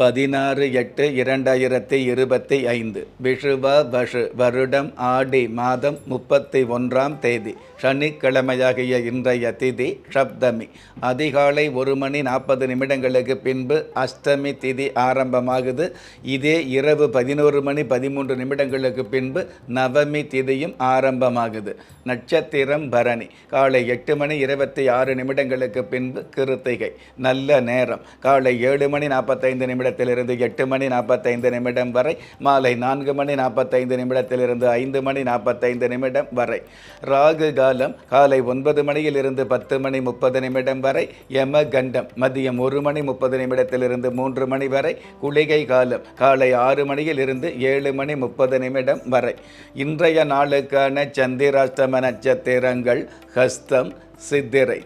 பதினாறு எட்டு இரண்டாயிரத்தி இருபத்தி ஐந்து. விஷுவ வஷு வருடம் ஆடி மாதம் முப்பத்தி ஒன்றாம் தேதி. சனிக்கிழமையாகிய இன்றைய திதி சப்தமி. அதிகாலை ஒரு மணி நாற்பது நிமிடங்களுக்கு பின்பு அஷ்டமி திதி ஆரம்பமாகுது. இதே இரவு பதினோரு மணி பதிமூன்று நிமிடங்களுக்கு பின்பு நவமி திதியும் ஆரம்பமாகுது. நட்சத்திரம் பரணி. காலை எட்டு மணி இருபத்தி ஆறு நிமிடங்களுக்கு பின்பு கிருத்திகை. நல்ல நேரம். காலை ஏழு மணி நாற்பத்தைந்து நிமிடம் நிமிடத்திலிருந்து எட்டு மணி நாற்பத்தைந்து நிமிடம் வரை மாலை நான்கு மணி நாற்பத்தைந்து நிமிடத்திலிருந்து ஐந்து மணி நாற்பத்தைந்து நிமிடம் வரை ராகு காலம் காலை ஒன்பது மணியிலிருந்து பத்து மணி முப்பது நிமிடம் வரை யம கண்டம் மதியம் ஒரு மணி முப்பது நிமிடத்திலிருந்து மூன்று மணி வரை குளிகை காலம் காலை ஆறு மணியிலிருந்து ஏழு மணி முப்பது நிமிடம் வரை. இன்றைய நாளுக்கான சந்திராஷ்டம நட்சத்திரங்கள் ஹஸ்தம் சித்திரை.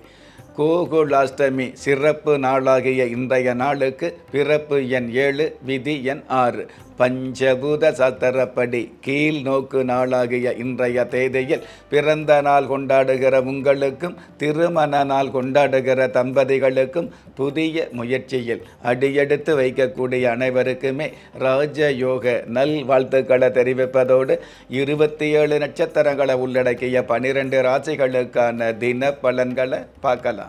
கோகுலாஷ்டமி சிறப்பு நாளாகிய இன்றைய நாளுக்கு பிறப்பு எண் ஏழு விதி எண் ஆறு. பஞ்சபூத சத்தரப்படி கீழ் நோக்கு நாளாகிய இன்றைய தேதியில் பிறந்த நாள் கொண்டாடுகிற உங்களுக்கும் திருமண நாள் கொண்டாடுகிற தம்பதிகளுக்கும் புதிய முயற்சியில் அடியெடுத்து வைக்கக்கூடிய அனைவருக்குமே ராஜயோக நல் வாழ்த்துக்களை தெரிவிப்பதோடு இருபத்தி ஏழு நட்சத்திரங்களை உள்ளடக்கிய பனிரெண்டு ராசிகளுக்கான தின பலன்களை பார்க்கலாம்.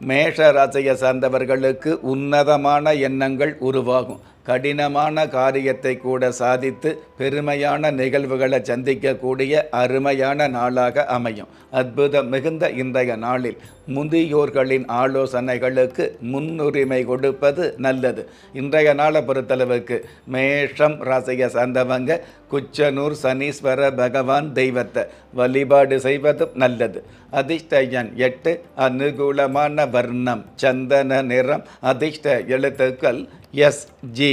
மேஷ ராசியை சார்ந்தவர்களுக்கு உன்னதமான எண்ணங்கள் உருவாகும். கடினமான காரியத்தை கூட சாதித்து பெருமையான நிகழ்வுகளை சந்திக்கக்கூடிய அருமையான நாளாக அமையும். அற்புதம் மிகுந்த இன்றைய நாளில். முதியோர்களின் ஆலோசனைகளுக்கு முன்னுரிமை கொடுப்பது நல்லது. இன்றைய நாளை பொறுத்தளவுக்கு மேஷம் ராசியை சார்ந்தவங்க குச்சனூர் சனீஸ்வர பகவான் தெய்வத்தை வழிபாடு செய்வதும் நல்லது. அதிர்ஷ்டயன் எட்டு அனுகூலமான வர்ணம் சந்தன நிறம் அதிர்ஷ்ட எழுத்துக்கள் எஸ் ஜி.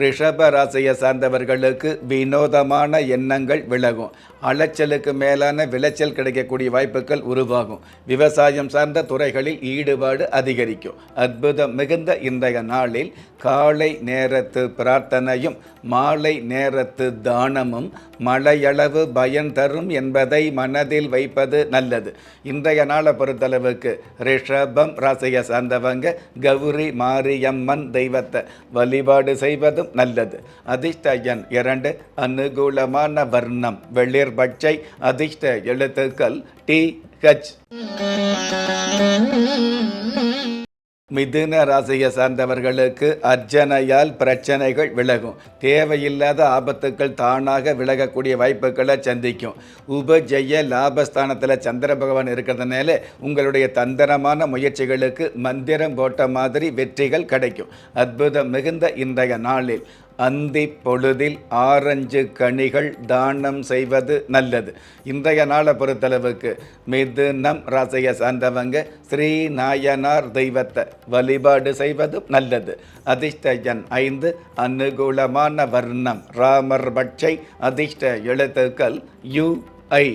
ரிஷப ராசியை சார்ந்தவர்களுக்கு வினோதமான எண்ணங்கள் விலகும். அலைச்சலுக்கு மேலான விளைச்சல் கிடைக்கக்கூடிய வாய்ப்புகள் உருவாகும். விவசாயம் சார்ந்த துறைகளில் ஈடுபாடு அதிகரிக்கும். அற்புதம் மிகுந்த இன்றைய நாளில் காலை நேரத்து பிரார்த்தனையும் மாலை நேரத்து தானமும் மழையளவு பயன் தரும் என்பதை மனதில் வைப்பது நல்லது. இன்றைய நாளை பொறுத்தளவுக்கு ரிஷபம் ராசியை சார்ந்தவங்க கௌரி மாரியம்மன் தெய்வத்தை வழிபாடு செய்வது செய்வதும் நல்லது. அதிர்ஷ்ட எண் இரண்டு அனுகூலமான வர்ணம். வெளிர் பச்சை அதிர்ஷ்ட எழுத்துக்கள் டி ஹச் மிதுன ராசியை சார்ந்தவர்களுக்கு அர்ச்சனையால் பிரச்சனைகள் விலகும். தேவையில்லாத ஆபத்துக்கள் தானாக விலகக்கூடிய வாய்ப்புகளை சந்திக்கும். உபஜெய லாபஸ்தானத்தில் சந்திர பகவான் இருக்கிறதுனால உங்களுடைய தந்திரமான முயற்சிகளுக்கு மந்திரம் போட்ட மாதிரி வெற்றிகள் கிடைக்கும். அற்புதம் மிகுந்த இன்றைய நாளில். அந்தி பொழுதில் ஆரஞ்சு கனிகள் தானம் செய்வது நல்லது. இன்றைய நாளை பொறுத்தளவுக்கு மிதுனம் ராசியை சார்ந்தவங்க ஸ்ரீ நாயனார் தெய்வத்தை வழிபாடு செய்வதும் நல்லது. அதிர்ஷ்டஜன் ஐந்து அனுகூலமான வர்ணம் ராமர் பட்சை அதிர்ஷ்ட எழுத்துக்கள் யு ஐ.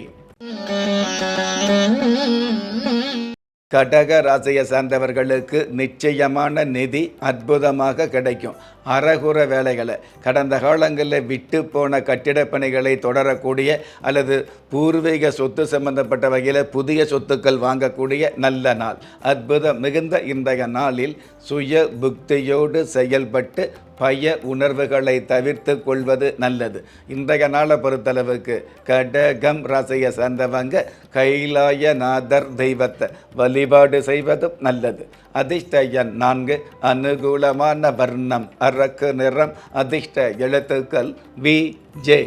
கடக ராசியை சார்ந்தவர்களுக்கு நிச்சயமான நிதி அற்புதமாக கிடைக்கும். அறகுற வேலைகளை கடந்த காலங்களில் விட்டு போன கட்டிடப் பணிகளை தொடரக்கூடிய அல்லது பூர்வீக சொத்து சம்பந்தப்பட்ட வகையில் புதிய சொத்துக்கள் வாங்கக்கூடிய நல்ல நாள். அற்புதம் மிகுந்த இன்றைய நாளில் சுய புக்தியோடு செயல்பட்டு பய உணர்வுகளை தவிர்த்து கொள்வது நல்லது. இன்றைய நாளை பொறுத்தளவுக்கு கடகம் ராசியை சார்ந்தவங்க கைலாயநாதர் தெய்வத்தை வழிபாடு செய்வதும் நல்லது. அதிர்ஷ்ட எண் நான்கு அனுகூலமான வர்ணம் அரக்கு நிறம் அதிர்ஷ்ட எழுத்துக்கள் வி ஜே.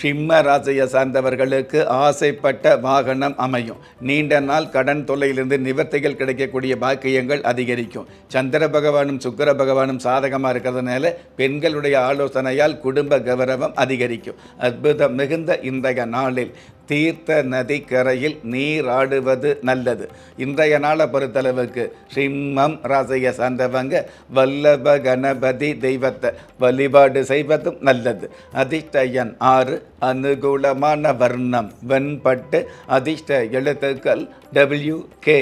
சிம்ம ராசியை சார்ந்தவர்களுக்கு ஆசைப்பட்ட வாகனம் அமையும். நீண்ட நாள் கடன் தொல்லையிலிருந்து நிவர்த்திகள் கிடைக்கக்கூடிய பாக்கியங்கள் அதிகரிக்கும். சந்திர பகவானும் சுக்கிர பகவானும் சாதகமாக இருக்கிறதுனால பெண்களுடைய ஆலோசனையால் குடும்ப கௌரவம் அதிகரிக்கும். அற்புதம் மிகுந்த இன்றைய நாளில். தீர்த்த நதிக்கரையில் நீராடுவது நல்லது. இன்றைய நாளை பொறுத்தளவுக்கு சிம்மம் ராசியை சார்ந்தவங்க வல்லப கணபதி தெய்வத்தை வழிபாடு செய்வதும் நல்லது. அதிர்ஷ்ட ஆறு அனுகூலமான வர்ணம் வெண்பட்டு அதிர்ஷ்ட எழுத்துக்கள் டபிள்யூ கே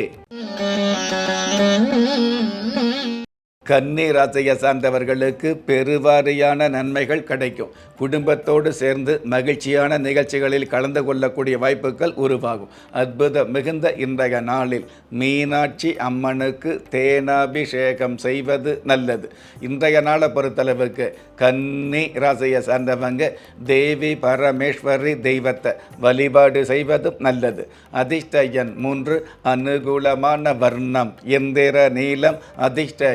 கன்னி ராசியை சார்ந்தவர்களுக்கு பெருவாரியான நன்மைகள் கிடைக்கும். குடும்பத்தோடு சேர்ந்து மகிழ்ச்சியான நிகழ்ச்சிகளில் கலந்து கொள்ளக்கூடிய வாய்ப்புகள் உருவாகும். அற்புத மிகுந்த இன்றைய நாளில் மீனாட்சி அம்மனுக்கு தேனாபிஷேகம் செய்வது நல்லது. இன்றைய நாளை பொறுத்தளவுக்கு கன்னி ராசியை சார்ந்தவங்க தேவி பரமேஸ்வரி தெய்வத்தை வழிபாடு செய்வதும் நல்லது. அதிர்ஷ்ட எண் மூன்று அனுகூலமான வர்ணம் எந்திர நீளம் அதிர்ஷ்ட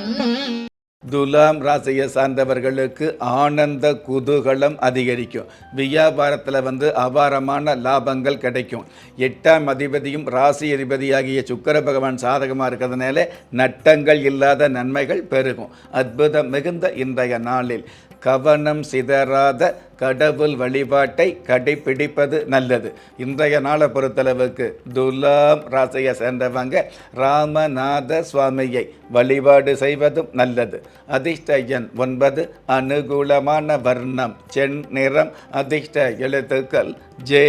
துலாம் ராசியை சார்ந்தவர்களுக்கு ஆனந்த குதூகலம் அதிகரிக்கும். வியாபாரத்தில் வந்து அபாரமான லாபங்கள் கிடைக்கும். எட்டாம் அதிபதியும் ராசி அதிபதியாகிய சுக்கர பகவான் சாதகமாக இருக்கிறதுனால நட்டங்கள் இல்லாத நன்மைகள் பெருகும். அற்புதம் மிகுந்த இன்றைய நாளில். கவனம் சிதறாத கடவுள் வழிபாட்டை கடைப்பிடிப்பது நல்லது. இன்றைய நாளை பொறுத்தளவுக்கு துலாம் ராசியை சேர்ந்தவங்க ராமநாத சுவாமியை வழிபாடு செய்வதும் நல்லது. அதிர்ஷ்ட எண் ஒன்பது அனுகூலமான வர்ணம் சென் நிறம் அதிர்ஷ்ட எழுத்துக்கள் ஜே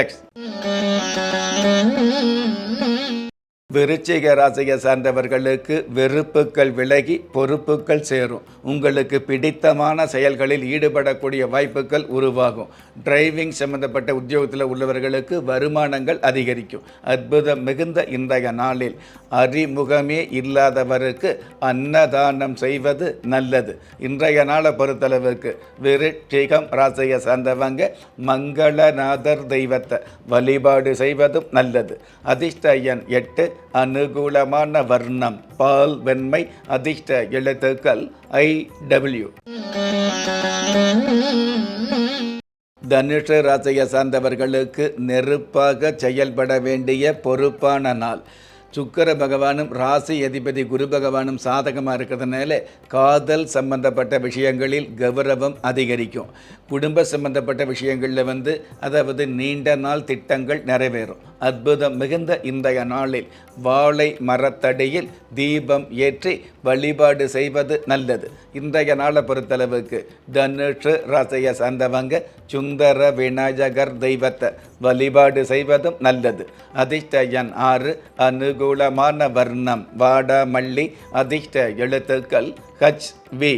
எக்ஸ். விருச்சிக ராசியை சார்ந்தவர்களுக்கு வெறுப்புக்கள் விலகி பொறுப்புகள் சேரும். உங்களுக்கு பிடித்தமான செயல்களில் ஈடுபடக்கூடிய வாய்ப்புகள் உருவாகும். டிரைவிங் சம்பந்தப்பட்ட உத்தியோகத்தில் உள்ளவர்களுக்கு வருமானங்கள் அதிகரிக்கும். அற்புதம் மிகுந்த இன்றைய நாளில். அறிமுகமே இல்லாதவருக்கு அன்னதானம் செய்வது நல்லது. இன்றைய நாளை பொறுத்தளவுக்கு விருச்சிகம் ராசியை சார்ந்தவங்க மங்களநாதர் தெய்வத்தை வழிபாடு செய்வதும் நல்லது. அதிர்ஷ்ட எண் எட்டு அனுகூலமான வர்ணம் பால் வெண்மை அதிர்ஷ்ட எழுத்துக்கள் ஐ டபிள்யூ. தனுஷ ராசியை சார்ந்தவர்களுக்கு நெருப்பாக செயல்பட வேண்டிய பொறுப்பான நாள். சுக்கர பகவானும் ராசி அதிபதி குரு பகவானும் சாதகமாக இருக்கிறதுனால காதல் சம்பந்தப்பட்ட விஷயங்களில் கௌரவம் அதிகரிக்கும். குடும்ப சம்பந்தப்பட்ட விஷயங்களில் வந்து அதாவது நீண்ட நாள் திட்டங்கள் நிறைவேறும். அற்புதம் மிகுந்த இன்றைய நாளில் வாழை மரத்தடியில் தீபம் ஏற்றி வழிபாடு செய்வது நல்லது. இன்றைய நாளை பொறுத்தளவுக்கு தனுஷு ராசியை சார்ந்தவங்க சுந்தர விநாயகர் தெய்வத்தை வழிபாடு செய்வதும் நல்லது. அதிர்ஷ்ட எண் ஆறு அனுகூலமான வர்ணம் வாடாமல்லி அதிர்ஷ்ட எழுத்துக்கள் ஹச் வி.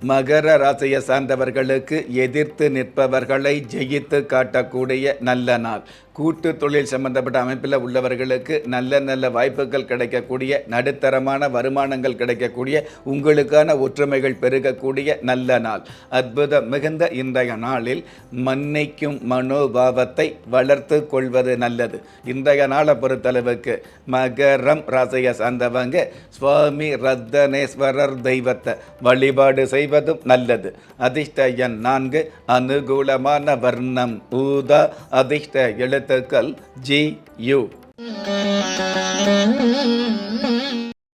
மகர ராசியை சார்ந்தவர்களுக்கு எதிர்த்து நிற்பவர்களை ஜெயித்து காட்டக்கூடிய நல்ல நாள். கூட்டு தொழில் சம்பந்தப்பட்ட அமைப்பில் உள்ளவர்களுக்கு நல்ல நல்ல வாய்ப்புகள் கிடைக்கக்கூடிய நடுத்தரமான வருமானங்கள் கிடைக்கக்கூடிய உங்களுக்கான ஒற்றுமைகள் பெருகக்கூடிய நல்ல நாள். அற்புதம் மிகுந்த இன்றைய நாளில் மன்னிக்கும் மனோபாவத்தை வளர்த்து கொள்வது நல்லது. இன்றைய நாளை பொறுத்தளவுக்கு மகரம் ராசியை சார்ந்தவங்க சுவாமி ரத்தனேஸ்வரர் தெய்வத்தை வழிபாடு செய்வதும் நல்லது. அதிர்ஷ்ட எண் நான்கு அனுகூலமான வர்ணம் ஊதா அதிர்ஷ்ட எழுத்துக்கள் ஜி யு.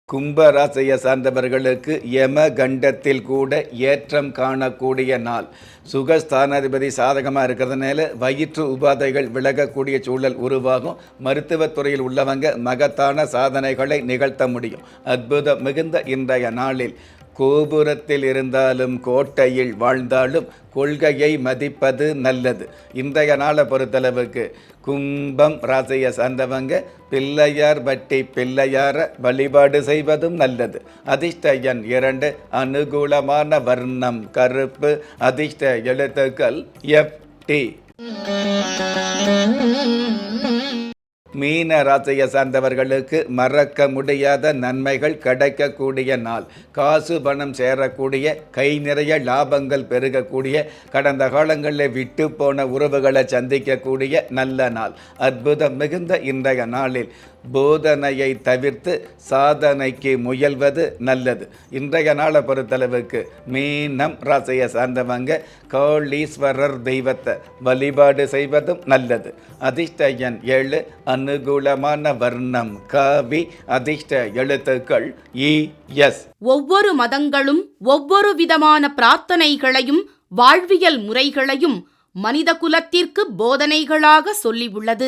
கும்பராசியை சார்ந்தவர்களுக்கு யம கண்டத்தில் கூட ஏற்றம் காணக்கூடிய நாள். சுகஸ்தானாதிபதி சாதகமாக இருக்கிறதுனால வயிற்று உபாதைகள் விலகக்கூடிய சூழல் உருவாகும். மருத்துவத்துறையில் உள்ளவங்க மகத்தான சாதனைகளை நிகழ்த்த முடியும். அற்புதம் மிகுந்த இன்றைய நாளில். கோபுரத்தில் இருந்தாலும் கோட்டையில் வாழ்ந்தாலும் கொள்கையை மதிப்பது நல்லது. இன்றைய நாளை பொறுத்தளவுக்கு கும்பம் ராசியை சார்ந்தவங்க பிள்ளையார் வட்டி பிள்ளையார வழிபாடு செய்வதும் நல்லது. அதிர்ஷ்ட எண் இரண்டு அனுகூலமான வர்ணம் கருப்பு அதிர்ஷ்ட எழுத்துக்கள் எஃப் டி. மீன ராசியை சார்ந்தவர்களுக்கு மறக்க முடியாத நன்மைகள் கிடைக்கக்கூடிய நாள். காசு பணம் சேரக்கூடிய கை நிறைய லாபங்கள் பெருகக்கூடிய கடந்த காலங்களில் விட்டு போன உறவுகளை சந்திக்கக்கூடிய நல்ல நாள். அற்புதம் மிகுந்த இன்றைய நாளில். போதனையை தவிர்த்து சாதனைக்கு முயல்வது நல்லது. இன்றைய நாளை பொறுத்தளவுக்கு மீனம் ராசியை சார்ந்தவங்க காளீஸ்வரர் தெய்வத்தை வழிபாடு செய்வதும் நல்லது. அதிர்ஷ்ட எண் ஏழு அனுகூலமான வர்ணம் காவி அதிர்ஷ்ட எழுத்துக்கள் இ எஸ். ஒவ்வொரு மதங்களும் ஒவ்வொரு விதமான பிரார்த்தனைகளையும் வாழ்வியல் முறைகளையும் மனித குலத்திற்கு போதனைகளாக சொல்லியுள்ளது